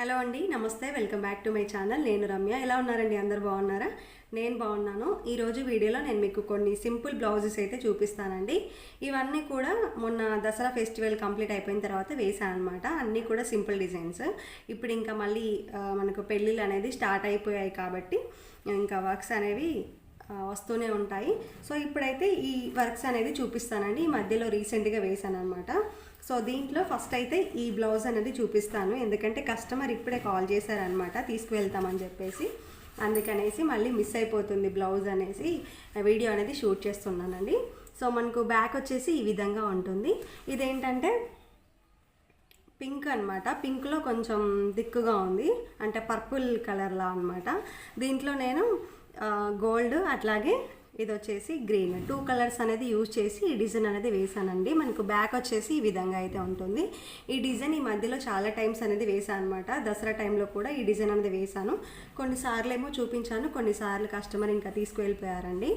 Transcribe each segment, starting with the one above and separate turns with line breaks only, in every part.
Hello అండి నమస్తే. Welcome back to my channel. నేను రమ్య. ఎలా ఉన్నారండి? అందరు బాగున్నారా? నేను బాగున్నాను. ఈరోజు వీడియోలో నేను మీకు కొన్ని సింపుల్ బ్లౌజెస్ అయితే చూపిస్తానండి. ఇవన్నీ కూడా మొన్న దసరా ఫెస్టివల్ కంప్లీట్ అయిపోయిన తర్వాత వేసాను అనమాట అన్నీ కూడా సింపుల్ డిజైన్స్. ఇప్పుడు ఇంకా మళ్ళీ మనకు పెళ్ళిళ్ళు అనేది స్టార్ట్ అయిపోయాయి కాబట్టి ఇంకా వర్క్స్ అనేవి వస్తూనే ఉంటాయి. సో ఇప్పుడైతే ఈ వర్క్స్ అనేది చూపిస్తానండి. ఈ మధ్యలో రీసెంట్గా వేసాను అనమాట సో దీంట్లో ఫస్ట్ అయితే ఈ బ్లౌజ్ అనేది చూపిస్తాను. ఎందుకంటే కస్టమర్ ఇప్పుడే కాల్ చేశారనమాట తీసుకువెళ్తామని చెప్పేసి. అందుకనేసి మళ్ళీ మిస్ అయిపోతుంది బ్లౌజ్ అనేసి వీడియో అనేది షూట్ చేస్తున్నానండి. సో మనకు బ్యాక్ వచ్చేసి ఈ విధంగా ఉంటుంది. ఇదేంటంటే పింక్ అనమాట పింక్లో కొంచెం దిక్కుగా ఉంది. అంటే పర్పుల్ కలర్లా అనమాట దీంట్లో నేను గోల్డ్ అట్లాగే ఇది వచ్చేసి గ్రీన్. టూ కలర్స్ అనేది యూజ్ చేసి ఈ డిజైన్ అనేది వేసానండి. మనకు బ్యాక్ వచ్చేసి ఈ విధంగా అయితే ఉంటుంది. ఈ డిజైన్ ఈ మధ్యలో చాలా టైమ్స్ అనేది వేసాను అనమాట దసరా టైంలో కూడా ఈ డిజైన్ అనేది వేసాను. కొన్నిసార్లు ఏమో చూపించాను కొన్నిసార్లు కస్టమర్ ఇంకా తీసుకువెళ్ళిపోయారండి.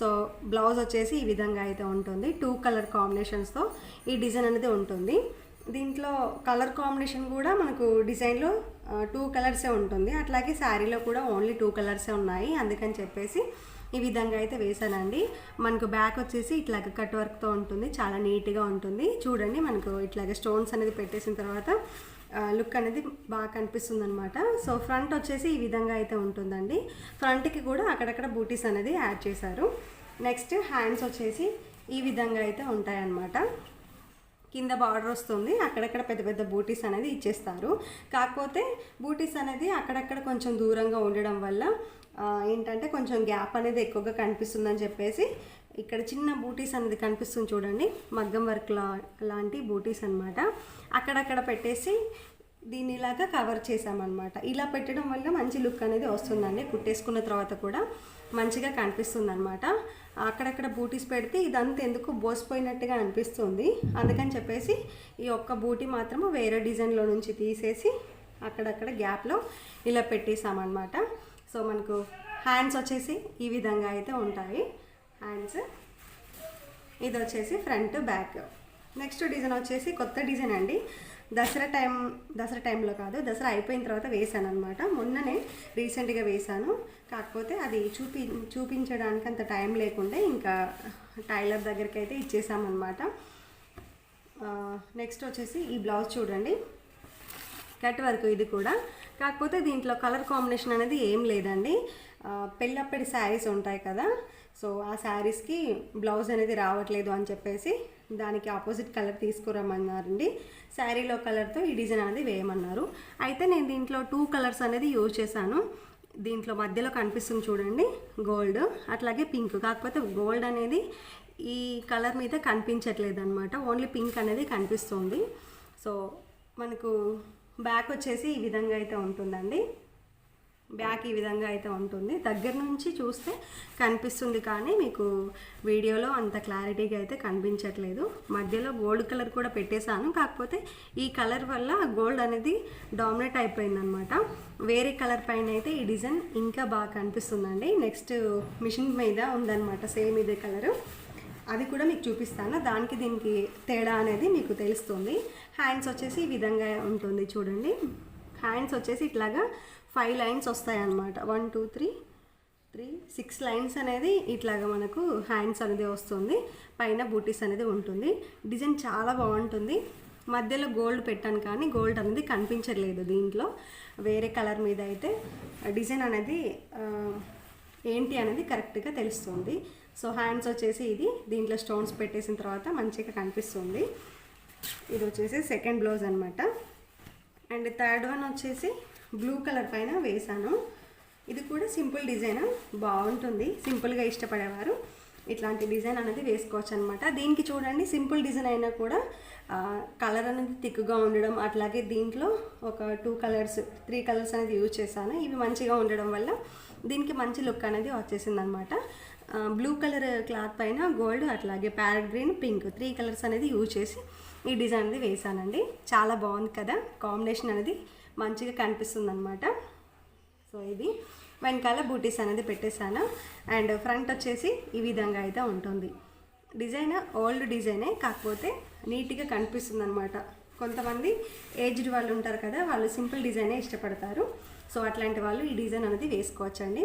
సో బ్లౌజ్ వచ్చేసి ఈ విధంగా అయితే ఉంటుంది. టూ కలర్ కాంబినేషన్స్తో ఈ డిజైన్ అనేది ఉంటుంది. దీంట్లో కలర్ కాంబినేషన్ కూడా మనకు డిజైన్లో టూ కలర్సే ఉంటుంది. అట్లాగే శారీలో కూడా ఓన్లీ టూ కలర్సే ఉన్నాయి. అందుకని చెప్పేసి ఈ విధంగా అయితే వేసానండి మనకు బ్యాక్ వచ్చేసి ఇట్లాగ కట్ వర్క్తో ఉంటుంది. చాలా నీట్గా ఉంటుంది. చూడండి మనకు ఇట్లాగ స్టోన్స్ అనేది పెట్టేసిన తర్వాత లుక్ అనేది బాగా కనిపిస్తుంది అనమాట సో ఫ్రంట్ వచ్చేసి ఈ విధంగా అయితే ఉంటుందండి. ఫ్రంట్కి కూడా అక్కడక్కడ బూటీస్ అనేది యాడ్ చేశారు. నెక్స్ట్ హ్యాండ్స్ వచ్చేసి ఈ విధంగా అయితే ఉంటాయన్నమాట. కింద బార్డర్ వస్తుంది అక్కడక్కడ పెద్ద పెద్ద బూటీస్ అనేది ఇచ్చేస్తారు. కాకపోతే బూటీస్ అనేది అక్కడక్కడ కొంచెం దూరంగా ఉండడం వల్ల ఏంటంటే కొంచెం గ్యాప్ అనేది ఎక్కువగా కనిపిస్తుందని చెప్పేసి ఇక్కడ చిన్న బూటీస్ అనేది కనిపిస్తుంది చూడండి మగ్గం వర్క్ లా లాంటి బూటీస్ అనమాట అక్కడక్కడ పెట్టేసి దీన్ని ఇలాగా కవర్ చేసామన్నమాట ఇలా పెట్టడం వల్ల మంచి లుక్ అనేది వస్తుందండి. కుట్టేసుకున్న తర్వాత కూడా మంచిగా కనిపిస్తుంది అనమాట అక్కడక్కడ బూటీస్ పెడితే ఇదంతా ఎందుకు బోసిపోయినట్టుగా అనిపిస్తుంది. అందుకని చెప్పేసి ఈ ఒక్క బూటీ మాత్రము వేరే డిజైన్లో నుంచి తీసేసి అక్కడక్కడ గ్యాప్లో ఇలా పెట్టేసామన్నమాట సో మనకు హ్యాండ్స్ వచ్చేసి ఈ విధంగా అయితే ఉంటాయి. హ్యాండ్స్ ఇది వచ్చేసి ఫ్రంట్ బ్యాక్ నెక్స్ట్ డిజైన్ వచ్చేసి కొత్త డిజైన్ అండి. దసరా టైం దసరా టైంలో కాదు దసరా అయిపోయిన తర్వాత వేసాను అనమాట మొన్ననే రీసెంట్గా వేశాను. కాకపోతే అది చూపి చూపించడానికి అంత టైం లేకుండా ఇంకా టైలర్ దగ్గరికి అయితే ఇచ్చేసామన్నమాట నెక్స్ట్ వచ్చేసి ఈ బ్లౌజ్ చూడండి. కట్ వర్క్ ఇది కూడా. కాకపోతే దీంట్లో కలర్ కాంబినేషన్ అనేది ఏం లేదండి. పెళ్ళప్పటి శారీస్ ఉంటాయి కదా సో ఆ శారీస్కి బ్లౌజ్ అనేది రావట్లేదు అని చెప్పేసి దానికి ఆపోజిట్ కలర్ తీసుకురమ్మన్నారండి. శారీలో కలర్తో ఈ డిజైన్ అనేది వేయమన్నారు. అయితే నేను దీంట్లో టూ కలర్స్ అనేది యూజ్ చేశాను. దీంట్లో మధ్యలో కనిపిస్తుంది చూడండి గోల్డ్. అట్లాగే పింక్. కాకపోతే గోల్డ్ అనేది ఈ కలర్ మీద కనిపించట్లేదు అనమాట ఓన్లీ పింక్ అనేది కనిపిస్తుంది. సో మనకు బ్యాక్ వచ్చేసి ఈ విధంగా అయితే ఉంటుందండి. బ్యాక్ ఈ విధంగా అయితే ఉంటుంది. దగ్గర నుంచి చూస్తే కనిపిస్తుంది కానీ మీకు వీడియోలో అంత క్లారిటీగా అయితే కనిపించట్లేదు. మధ్యలో గోల్డ్ కలర్ కూడా పెట్టేశాను. కాకపోతే ఈ కలర్ వల్ల గోల్డ్ అనేది డామినేట్ అయిపోయిందనమాట వేరే కలర్ పైన అయితే ఈ డిజైన్ ఇంకా బాగా కనిపిస్తుందండి. నెక్స్ట్ మిషన్ మీద ఉందన్నమాట. సేమ్ ఇదే కలరు. అది కూడా మీకు చూపిస్తాను. దానికి దీనికి తేడా అనేది మీకు తెలుస్తుంది. హ్యాండ్స్ వచ్చేసి ఈ విధంగా ఉంటుంది. చూడండి. హ్యాండ్స్ వచ్చేసి ఇట్లాగా ఫైవ్ లైన్స్ వస్తాయి అన్నమాట one two three three six lines అనేది ఇట్లాగా మనకు హ్యాండ్స్ అనేది వస్తుంది. పైన బూటీస్ అనేది ఉంటుంది. డిజైన్ చాలా బాగుంటుంది. మధ్యలో గోల్డ్ పెట్టాను కానీ గోల్డ్ అనేది కనిపించట్లేదు దీంట్లో. వేరే కలర్ మీద అయితే డిజైన్ అనేది ఏంటి అనేది కరెక్ట్గా తెలుస్తుంది. సో హ్యాండ్స్ వచ్చేసి ఇది. దీంట్లో స్టోన్స్ పెట్టేసిన తర్వాత మంచిగా కనిపిస్తుంది. ఇది వచ్చేసి సెకండ్ బ్లౌజ్ అనమాట అండ్ థర్డ్ వన్ వచ్చేసి బ్లూ కలర్ పైన వేసాను ఇది కూడా సింపుల్ డిజైన్ బాగుంటుంది. సింపుల్గా ఇష్టపడేవారు. ఇట్లాంటి డిజైన్ అనేది వేసుకోవచ్చు అనమాట దీనికి చూడండి సింపుల్ డిజైన్ అయినా కూడా కలర్ అనేది థిక్గా ఉండడం అట్లాగే దీంట్లో ఒక టూ కలర్స్ త్రీ కలర్స్ అనేది యూజ్ చేశాను. ఇవి మంచిగా ఉండడం వల్ల దీనికి మంచి లుక్ అనేది వచ్చేసింది అనమాట బ్లూ కలర్ క్లాత్ పైన గోల్డ్ అట్లాగే parrot green pink three colours అనేది యూజ్ చేసి ఈ డిజైన్ అనేది వేసానండి. చాలా బాగుంది కదా? కాంబినేషన్ అనేది మంచిగా కనిపిస్తుంది అనమాట సో ఇది వెనకాల బూటీస్ అనేది పెట్టేశాను. అండ్ ఫ్రంట్ వచ్చేసి ఈ విధంగా అయితే ఉంటుంది. డిజైన్ ఓల్డ్ డిజైనే కాకపోతే నీట్గా కనిపిస్తుంది అనమాట కొంతమంది ఏజ్డ్ వాళ్ళు ఉంటారు కదా వాళ్ళు సింపుల్ డిజైనే ఇష్టపడతారు. సో అట్లాంటి వాళ్ళు ఈ డిజైన్ అనేది వేసుకోవచ్చండి.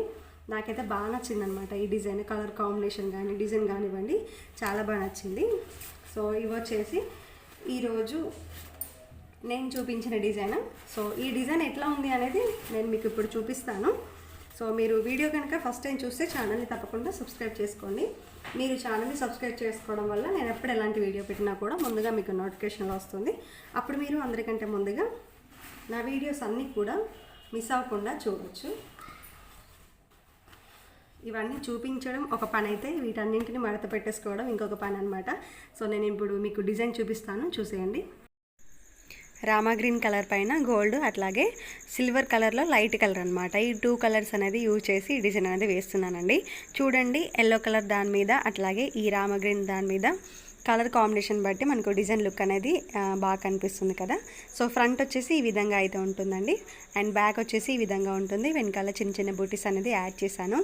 నాకైతే బాగా నచ్చింది అనమాట ఈ డిజైన్ కలర్ కాంబినేషన్ కానీ డిజైన్ కానివ్వండి చాలా బాగా నచ్చింది. సో ఇవి వచ్చేసి ఈరోజు నేను చూపించిన డిజైన్. సో ఈ డిజైన్ ఎట్లా ఉంది అనేది నేను మీకు ఇప్పుడు చూపిస్తాను. సో మీరు వీడియో కనుక ఫస్ట్ టైం చూస్తే ఛానల్ని తప్పకుండా సబ్స్క్రైబ్ చేసుకోండి. మీరు ఛానల్ని సబ్స్క్రైబ్ చేసుకోవడం వల్ల నేను ఎప్పుడు ఎలాంటి వీడియో పెట్టినా కూడా ముందుగా మీకు నోటిఫికేషన్లో వస్తుంది. అప్పుడు మీరు అందరికంటే ముందుగా నా వీడియోస్ అన్నీ కూడా మిస్ అవ్వకుండా చూడవచ్చు ఇవన్నీ చూపించడం ఒక పని అయితే వీటన్నింటిని మడత పెట్టేసుకోవడం ఇంకొక పని అనమాట సో నేను ఇప్పుడు మీకు డిజైన్ చూపిస్తాను. చూసేయండి. రామా గ్రీన్ కలర్ పైన గోల్డ్ అట్లాగే సిల్వర్ కలర్లో లైట్ కలర్ అనమాట ఈ టూ కలర్స్ అనేది యూజ్ చేసి డిజైన్ అనేది వేస్తున్నానండి. చూడండి ఎల్లో కలర్ దాని మీద అట్లాగే ఈ రామ గ్రీన్ దాని మీద కలర్ కాంబినేషన్ బట్టి మనకు డిజైన్ లుక్ అనేది బాగా కనిపిస్తుంది కదా. సో ఫ్రంట్ వచ్చేసి ఈ విధంగా అయితే ఉంటుందండి. అండ్ బ్యాక్ వచ్చేసి ఈ విధంగా ఉంటుంది. వెనకాల చిన్న చిన్న బూటీస్ అనేది యాడ్ చేశాను.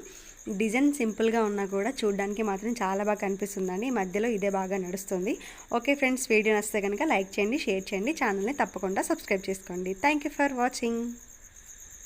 డిజైన్ సింపుల్గా ఉన్నా కూడా చూడడానికి మాత్రం చాలా బాగా కనిపిస్తుందండి. ఈ మధ్యలో ఇదే బాగా నడుస్తుంది. ఓకే ఫ్రెండ్స్ వీడియో నచ్చితే కనుక లైక్ చేయండి షేర్ చేయండి ఛానల్ని తప్పకుండా సబ్స్క్రైబ్ చేసుకోండి. Thank you for watching.